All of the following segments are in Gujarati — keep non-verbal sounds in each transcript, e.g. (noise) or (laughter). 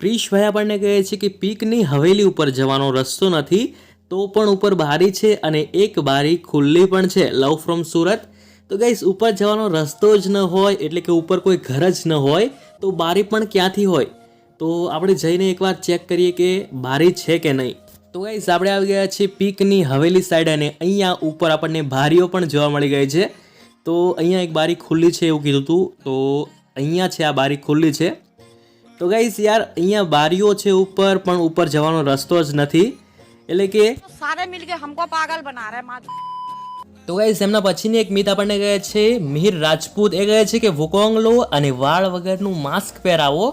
ક્રિશભાઈ આપણને કહે છે કે પીકની હવેલી ઉપર જવાનો રસ્તો નથી, તો પણ ઉપર બારી છે અને એક બારી ખુલ્લી પણ છે. Love from Surat. તો ગાઈસ, ઉપર જવાનો રસ્તો જ ન હોય, એટલે કે ઉપર કોઈ ઘર જ ન હોય, તો બારી પણ ક્યાંથી હોય? તો આપણે જઈને એકવાર ચેક કરીએ કે બારી છે કે નહીં. તો ગાઈસ, આપણે આવી ગયા છીએ પીકની હવેલી સાઈડ અને અહીંયા ઉપર આપણને બારીઓ પણ જોવા મળી ગઈ છે. તો અહીંયા એક બારી ખુલ્લી છે એવું કીધું હતું તો અહીંયા છે આ બારી ખુલ્લી છે. તો ગાઈસ યાર અહીંયા બારીઓ છે ઉપર પણ ઉપર જવાનો રસ્તો જ નથી. એટલે કે સારે મિલ કે હમકો પાગલ બના રહે માં તો ગાઈસ એમના પછીની એક મિત આપણને કહે છે મિહિર રાજપૂત. એ કહે છે કે વુકોંગ લો અને વાળ વગરનું માસ્ક પહેરાવો.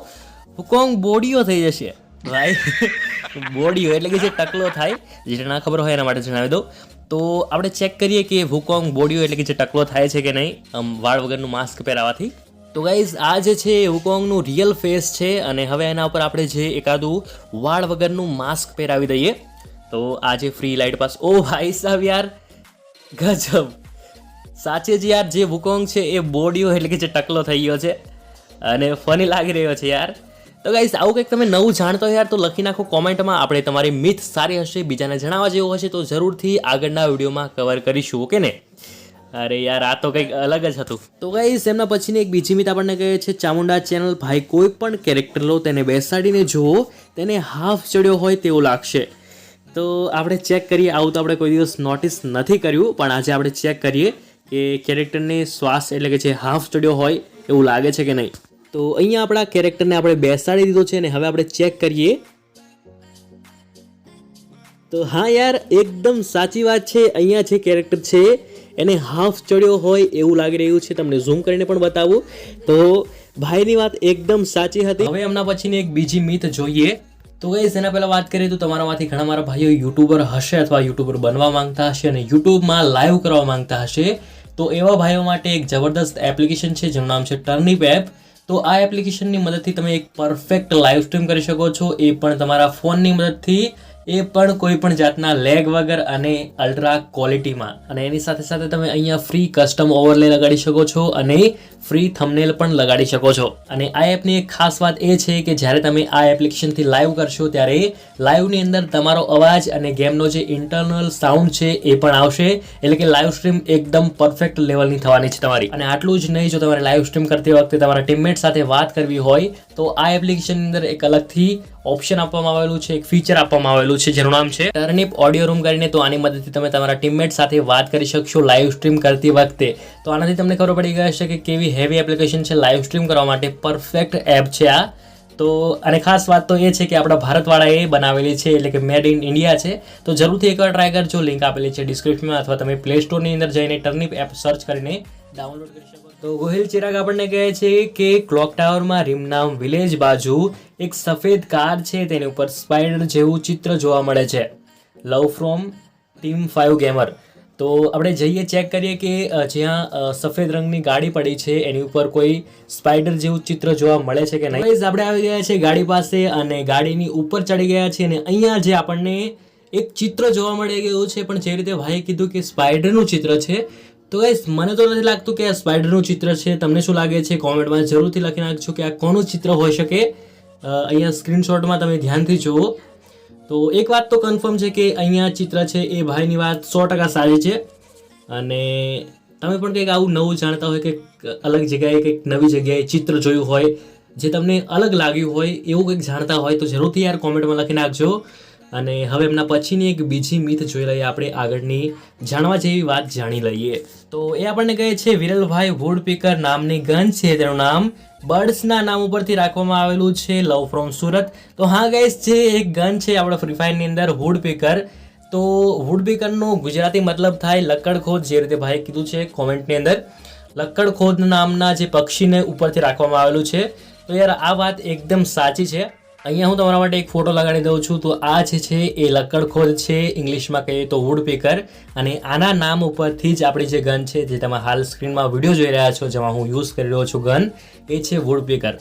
વુકોંગ બોડીઓ થઈ જશે. રાઈટ (laughs) બોડીઓ એટલે કે જે ટકલો થાય જેને ના ખબર હોય એના માટે જણાવી દઉં. તો આપણે ચેક કરીએ કે હુકોંગ બોડીઓ એટલે કે જે ટકલો થાય છે કે નહીં આમ વાળ વગરનું માસ્ક પહેરાવાથી. તો ગાઈઝ આ જે છે એ વુકોંગનું રિયલ ફેસ છે અને હવે એના ઉપર આપણે જે એકાદું વાળ વગરનું માસ્ક પહેરાવી દઈએ. તો આ જે ફ્રી લાઇટ પાસ ઓ ભાઈ સાહેબ યાર, ગજબ. સાચે જ યાર, જે વુકોંગ છે એ બોડીઓ એટલે કે જે ટકલો થઈ ગયો છે અને ફની લાગી રહ્યો છે યાર. તો ગાઈઝ આવું કંઈક તમે નવું જાણતો યાર, તો લખી નાખો કોમેન્ટમાં. આપણે તમારી મિથ સારી હશે, બીજાને જણાવવા જેવું હશે, તો જરૂરથી આગળના વિડીયોમાં કવર કરીશું ઓકે ને? અરે યાર, આ તો કંઈક અલગ જ હતું. તો ગાઈસ એમના પછીની એક બીજી મિત આપણને કહે છે, ચામુંડા ચેનલ ભાઈ, કોઈ પણ કેરેક્ટર લો, તેને બેસાડીને જુઓ, તેને હાફ ચડ્યો હોય તેવું લાગશે. તો આપણે ચેક કરીએ, આવું તો આપણે કોઈ દિવસ નોટિસ નથી કર્યું, પણ આજે આપણે ચેક કરીએ કે કેરેક્ટરને શ્વાસ એટલે કે જે હાફ ચડ્યો હોય એવું લાગે છે કે નહીં. તો અહીંયા આપણા કેરેક્ટરને આપણે બેસાડી દીધો છે અને હવે આપણે ચેક કરીએ. તો હા યાર, એકદમ સાચી વાત છે, અહીંયા જે કેરેક્ટર છે એને હાફ ચડ્યો હોય એવું લાગી રહ્યું છે. તમને ઝૂમ કરીને પણ બતાવું. તો ભાઈની વાત એકદમ સાચી હતી. હવે એમના પછીની એક બીજી મિથ જોઈએ. તો ગઈ એના પહેલા વાત કરીએ તો તમારામાંથી ઘણા મારા ભાઈઓ યુટ્યુબર હશે અથવા યુટ્યુબર બનવા માંગતા હશે અને યુટ્યુબમાં લાઈવ કરવા માંગતા હશે. તો એવા ભાઈઓ માટે એક જબરદસ્ત એપ્લિકેશન છે જેનું નામ છે ટર્નિપ એપ તો આ એપ્લિકેશનની મદદથી તમે એક પરફેક્ટ લાઈવ સ્ટ્રીમ કરી શકો છો. એ પણ તમારા ફોનની મદદથી. એ પણ કોઈ પણ જાતના લેગ વગર અને અલ્ટ્રા ક્વોલિટીમાં અને એની સાથે સાથે તમે અહીંયા ફ્રી કસ્ટમ ઓવરલે લગાડી શકો છો અને ફ્રી થંબનેલ પણ લગાડી શકો છો. અને આ એપની એક ખાસ વાત એ છે કે જ્યારે તમે આ એપ્લિકેશનથી લાઈવ કરશો ત્યારે લાઈવની અંદર તમારો અવાજ અને ગેમનો જે ઇન્ટરનલ સાઉન્ડ છે એ પણ આવશે. એટલે કે લાઈવ સ્ટ્રીમ એકદમ પરફેક્ટ લેવલની થવાની છે તમારી. અને આટલું જ નહીં, જો તમારે લાઈવ સ્ટ્રીમ કરતી વખતે તમારા ટીમમેટ સાથે વાત કરવી હોય, તો આ એપ્લિકેશનની અંદર એક અલગથી ઓપ્શન આપવામાં આવેલું છે, એક ફીચર આપવામાં આવેલું છે, જેનું નામ છે ટર્નિપ ઓડિયો રૂમ કરીને તો આની મદદથી તમે તમારા ટીમમેટ સાથે વાત કરી શકશો લાઈવ સ્ટ્રીમ કરતી વખતે. તો આનાથી તમને ખબર પડી ગઈ હશે કે કેવી હેવી એપ્લિકેશન છે. લાઈવ સ્ટ્રીમ કરવા માટે પરફેક્ટ એપ છે આ. તો અને ખાસ વાત તો એ છે કે આપણા ભારતવાળાએ બનાવેલી છે, એટલે કે મેડ ઇન ઇન્ડિયા છે. તો જરૂરથી એકવાર ટ્રાય કરજો. લિંક આપેલી છે ડિસ્ક્રિપ્શનમાં અથવા તમે પ્લે સ્ટોરની અંદર જઈને ટર્નિપ એપ સર્ચ કરીને ડાઉનલોડ કરી શકો તો ગોહિલ ચિરાગ આપણને કહે છે કે ક્લોક ટાવરમાં રીમનામ વિલેજ બાજુ એક સફેદ કાર છે. તેની ઉપર સ્પાઈડર જેવું ચિત્ર જોવા મળે છે. Love from team five gamer તો આપણે જઈએ ચેક કરીએ કે જ્યાં સફેદ રંગની ગાડી પડી છે, એની ઉપર કોઈ સ્પાઈડર જેવું ચિત્ર જોવા મળે છે કે નહીં? આપણે આવી ગયા છે ગાડી પાસે અને ગાડીની ઉપર ચડી ગયા છે અને અહીંયા જે આપણને એક ચિત્ર જોવા મળી ગયું છે, પણ જે રીતે ભાઈએ કીધું કે સ્પાઈડરનું ચિત્ર છે, તો ગાઈસ મને તો નથી લાગતું કે આ સ્પાઈડરનું ચિત્ર છે. તમને શું લાગે છે? કોમેન્ટમાં જરૂરથી લખી નાખજો કે આ કોનું ચિત્ર હોઈ શકે? અહીંયા સ્ક્રીનશોટમાં તમે ધ્યાનથી જુઓ. તો એક વાત તો કન્ફર્મ છે કે અહીંયા ચિત્ર છે એ ભાઈની વાત સો ટકા સારી છે. અને તમે પણ કંઈક આવું નવું જાણતા હોય કે અલગ જગ્યાએ કંઈક નવી જગ્યાએ ચિત્ર જોયું હોય, જે તમને અલગ લાગ્યું હોય એવું કંઈક જાણતા હોય તો જરૂરથી યાર કોમેન્ટમાં લખી નાખજો. અને હવે એમના પછીની એક બીજી મિથ જોઈ લઈએ આપણે આગળની, જાણવા જેવી વાત જાણી લઈએ. તો એ આપણને કહે છે, વિરલભાઈ વુડપીકર નામની ગન છે, તેનું નામ બર્ડ્સના નામ ઉપરથી રાખવામાં આવેલું છે, લવ ફ્રોમ સુરત. તો હા ગાઈસ જે એક ગન છે આપણા ફ્રી ફાયરની અંદર વુડપીકર તો વુડપીકરનો ગુજરાતી મતલબ થાય લક્કડખોદ, જે રીતે ભાઈ કીધું છે કોમેન્ટની અંદર. લક્કડખોદ નામના જે પક્ષીને ઉપરથી રાખવામાં આવેલું છે. તો યાર, આ વાત એકદમ સાચી છે. અહીંયા હું તમારા માટે એક ફોટો લગાડી દઉં છું. તો આ જે છે એ લક્કડખોદ છે. ઇંગ્લિશમાં કહીએ તો વુડ પીકર અને આના નામ ઉપરથી જ આપણી જે ગન છે, જે તમે હાલ સ્ક્રીનમાં વીડિયો જોઈ રહ્યા છો, જેમાં હું યુઝ કરી રહ્યો છું ગન, એ છે વુડ પીકર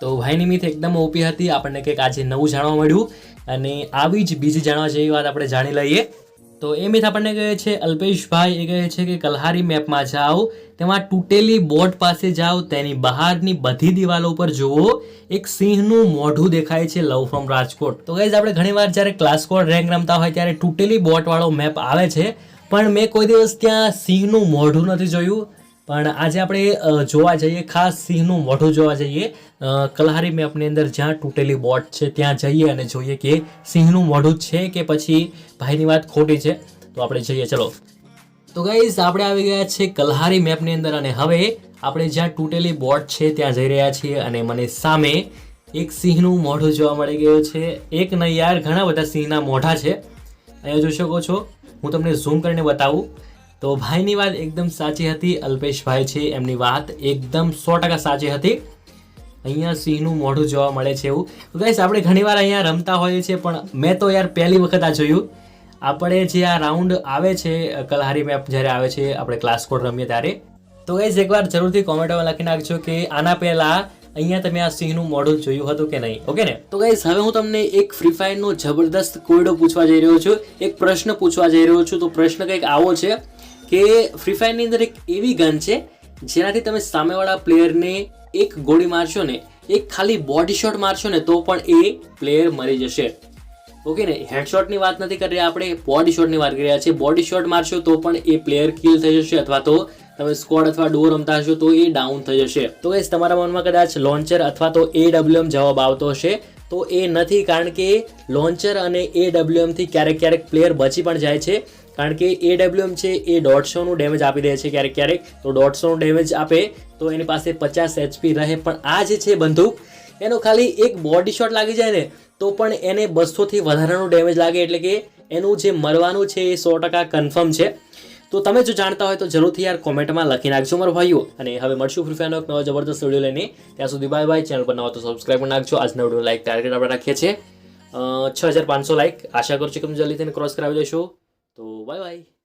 તો ભાઈની મિથ એકદમ ઓપી હતી. આપણને કંઈક આજે નવું જાણવા મળ્યું. અને આવી જ બીજી જાણવા જેવી વાત આપણે જાણી લઈએ. તો એ મિથ આપણને કહે છે, અલ્પેશભાઈ, એ કહે છે કે, કલહારી મેપમાં જાઓ, તેમાં તૂટેલી બોટ પાસે જાઓ, તેની બહારની બધી દિવાલો ઉપર જુઓ, એક સિંહનું મોઢું દેખાય છે, લવ ફ્રોમ રાજકોટ. તો ગાઈઝ આપણે ઘણીવાર જ્યારે ક્લાસકોડ રેન્ક રમતા હોય, ત્યારે તૂટેલી બોટવાળો મેપ આવે છે, પણ મેં કોઈ દિવસ ત્યાં સિંહનું મોઢું નથી જોયું. પણ આજે આપણે જોવા જઈએ, ખાસ સિંહનું મોઢું જોવા જઈએ કલહારી મેપની અંદર જ્યાં તૂટેલી બોટ છે, ત્યાં જઈએ અને જોઈએ કે સિંહનું મોઢું છે કે પછી ભાઈની વાત ખોટી છે, તો આપણે જઈએ, ચલો. તો ગાઈઝ આપણે આવી ગયા છે કલહારી મેપની અંદર અને હવે આપણે જ્યાં તૂટેલી બોટ છે ત્યાં જઈ રહ્યા છીએ અને મને સામે એક સિંહનું મોઢું જોવા મળી ગયું છે. એક નહીં યાર, ઘણા બધા સિંહના મોઢા છે. અહીંયા જોઈ શકો છો. હું તમને ઝૂમ કરીને બતાવું. તો ભાઈની વાત એકદમ સાચી હતી, અલ્પેશભાઈ છે, એમની વાત એકદમ સો ટકા સાચી હતી. અહીંયા સિંહનું મોઢું જોવા મળે છે એવું. ગાઈસ આપણે ઘણીવાર અહીંયા રમતા હોઈએ છીએ, પણ મેં તો યાર પહેલી વખત આ જોયું. આપણે જે આ રાઉન્ડ આવે છે, કલહારી મેપ જ્યારે આવે છે, આપણે ક્લાસ કોડ રમીએ ત્યારે. તો ગાઈસ એકવાર જરૂરથી કોમેન્ટમાં લખી નાખજો કે આના પહેલાં અહીંયા તમે આ સિંહનું મોડલ જોયું હતું કે નહીં ઓકે ને? તો ગાઈસ હવે હું તમને એક ફ્રી ફાયરનો જબરદસ્ત કોયડો પૂછવા જઈ રહ્યો છું, એક પ્રશ્ન પૂછવા જઈ રહ્યો છું. તો પ્રશ્ન કંઈક આવો છે. કે ફ્રી ફાયરની અંદર એક એવી ગન છે, જેનાથી તમે સામેવાળા પ્લેયરને એક ગોળી મારશો ને, એક ખાલી બોડી શોટ મારશો ને, તો પણ એ પ્લેયર મરી જશે. ઓકે ને? હેડશોટની વાત નથી કરી આપણે બોડી શોટની વાત કરી રહ્યા છીએ. બોડી શોટ મારશો તો પણ એ પ્લેયર કિલ થઈ જશે, અથવા તો તમે સ્કોડ અથવા ડોર રમતા હશો તો એ ડાઉન થઈ જશે. તો એ તમારા મનમાં કદાચ લોન્ચર અથવા તો એ જવાબ આવતો હશે. તો એ નથી, કારણ કે લોન્ચર અને એ ડબલ્યુએમથી ક્યારેક ક્યારેક પ્લેયર બચી પણ જાય છે. કારણ કે એ છે, એ દોઢસોનું ડેમેજ આપી દે છે ક્યારેક ક્યારેક. તો દોઢસોનું ડેમેજ આપે, તો એની પાસે પચાસ એચપી રહે. પણ આ જે છે બંદૂક, એનો ખાલી એક બોડી શોટ લાગી જાય ને, તો પણ એને બસોથી વધારાનું ડેમેજ લાગે. એટલે કે એનું જે મરવાનું છે, એ સો ટકા કન્ફર્મ છે. તો તમે જો જાણતા હોય તો જરૂરથી યાર કોમેન્ટમાં લખી નાખજો, મારો ભાઈઓ. અને હવે મળશું ફ્રી એક નવો જબરદસ્ત વીડિયો લઈને. ત્યાં સુધી બાય બાય ચેનલ પર નવા તો સબસ્ક્રાઈબ પણ નાખજો. આજના વીડિયો લાઈક ટાર્ગેટ આપણે રાખીએ છીએ. છ હજાર પાંચસો લાઈક આશા કરું છું કે તમે જલ્દી તેને ક્રોસ કરાવી દેશો. તો બાય બાય